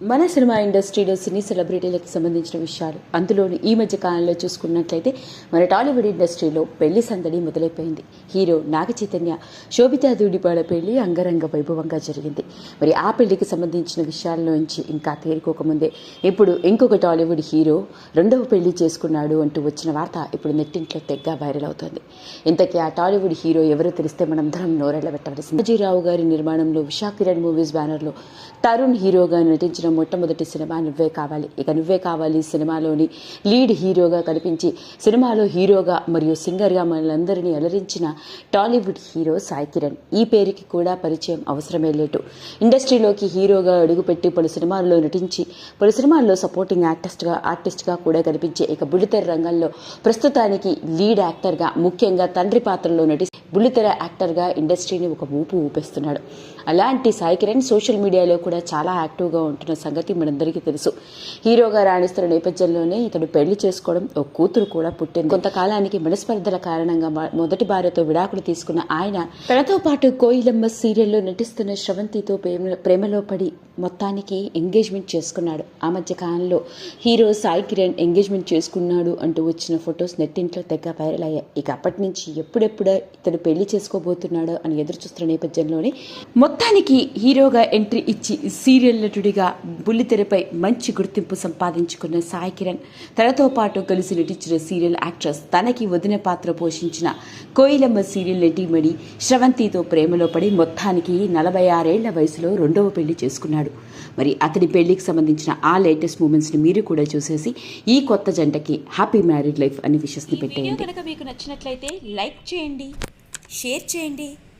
మన సినిమా ఇండస్ట్రీలో సినీ సెలబ్రిటీలకు సంబంధించిన విషయాలు అందులోని ఈ మధ్య కాలంలో చూసుకున్నట్లయితే మన టాలీవుడ్ ఇండస్ట్రీలో పెళ్ళి సందడి మొదలైపోయింది. హీరో నాగ చైతన్య శోభితా దూడిపాడ పెళ్ళి అంగరంగ వైభవంగా జరిగింది. మరి ఆ పెళ్ళికి సంబంధించిన విషయాల్లోంచి ఇంకా తేరుకోకముందే ఇప్పుడు ఇంకొక టాలీవుడ్ హీరో రెండవ పెళ్ళి చేసుకున్నాడు అంటూ వచ్చిన వార్త ఇప్పుడు నెట్టింట్లో తెగ్గా వైరల్ అవుతోంది. ఇంతకీ ఆ టాలీవుడ్ హీరో ఎవరో తెలిస్తే మనందరం నోరెళ్ళ పెట్టవలసింది రావు గారి నిర్మాణంలో విశాఖ కిరణ్ మూవీస్ బ్యానర్లో తరుణ్ హీరోగా నటించిన మొట్టమొదటి సినిమా నువ్వే కావాలి. ఇక నువ్వే కావాలి సినిమాలోని లీడ్ హీరోగా కనిపించి సినిమాలో హీరోగా మరియు సింగర్గా మనలందరినీ అలరించిన టాలీవుడ్ హీరో సాయి కిరణ్. ఈ పేరుకి కూడా పరిచయం అవసరమే లేటు. ఇండస్ట్రీలోకి హీరోగా అడుగుపెట్టి పలు సినిమాల్లో నటించి పలు సినిమాల్లో సపోర్టింగ్ యాక్టర్స్గా ఆర్టిస్ట్గా కూడా కనిపించే ఇక బుల్లితెర రంగంలో ప్రస్తుతానికి లీడ్ యాక్టర్గా ముఖ్యంగా తండ్రి పాత్రలో నటి బుల్లితెర యాక్టర్గా ఇండస్ట్రీని ఒక ఊపు ఊపేస్తున్నాడు. అలాంటి సాయి కిరణ్ సోషల్ మీడియాలో కూడా చాలా యాక్టివ్గా ఉంటున్న సంగతి మనందరికీ తెలుసు. హీరోగా రాణిస్తున్న నేపథ్యంలోనే ఇతడు పెళ్ళి చేసుకోవడం ఓ కూతురు కూడా పుట్టింది. కొంతకాలానికి మనస్పర్ధల కారణంగా మొదటి భార్యతో విడాకులు తీసుకున్న ఆయన తనతో పాటు కోయిలమ్మ సీరియల్లో నటిస్తున్న శ్రవంతితో ప్రేమ ప్రేమలో పడి మొత్తానికి ఎంగేజ్మెంట్ చేసుకున్నాడు. ఆ మధ్య కాలంలో హీరో సాయి కిరణ్ ఎంగేజ్మెంట్ చేసుకున్నాడు అంటూ వచ్చిన ఫొటోస్ నెట్టింట్లో తెగ వైరల్ అయ్యాయి. ఇక అప్పటి నుంచి ఎప్పుడెప్పుడో ఇతడు పెళ్ళి చేసుకోబోతున్నాడు అని ఎదురు చూస్తున్న నేపథ్యంలోనే మొత్తానికి హీరోగా ఎంట్రీ ఇచ్చి సీరియల్ నటుడిగా బుల్లితెరపై మంచి గుర్తింపు సంపాదించుకున్న సాయి కిరణ్ తనతో పాటు కలిసి నటించిన సీరియల్ యాక్ట్రెస్ తనకి వదిన పాత్ర పోషించిన కోయిలమ్మ సీరియల్ నటీమణి శ్రవంతితో ప్రేమలో పడి మొత్తానికి నలభై ఆరేళ్ళ వయసులో రెండవ పెళ్ళి చేసుకున్నాడు. మరి అతని పెళ్ళికి సంబంధించిన ఆ లేటెస్ట్ మూమెంట్స్ని మీరు కూడా చూసేసి ఈ కొత్త జంటకి హ్యాపీ మ్యారీడ్ లైఫ్ అని విషస్ని పెట్టేయండి. కనుక మీకు నచ్చినట్లయితే లైక్ చేయండి షేర్ చేయండి.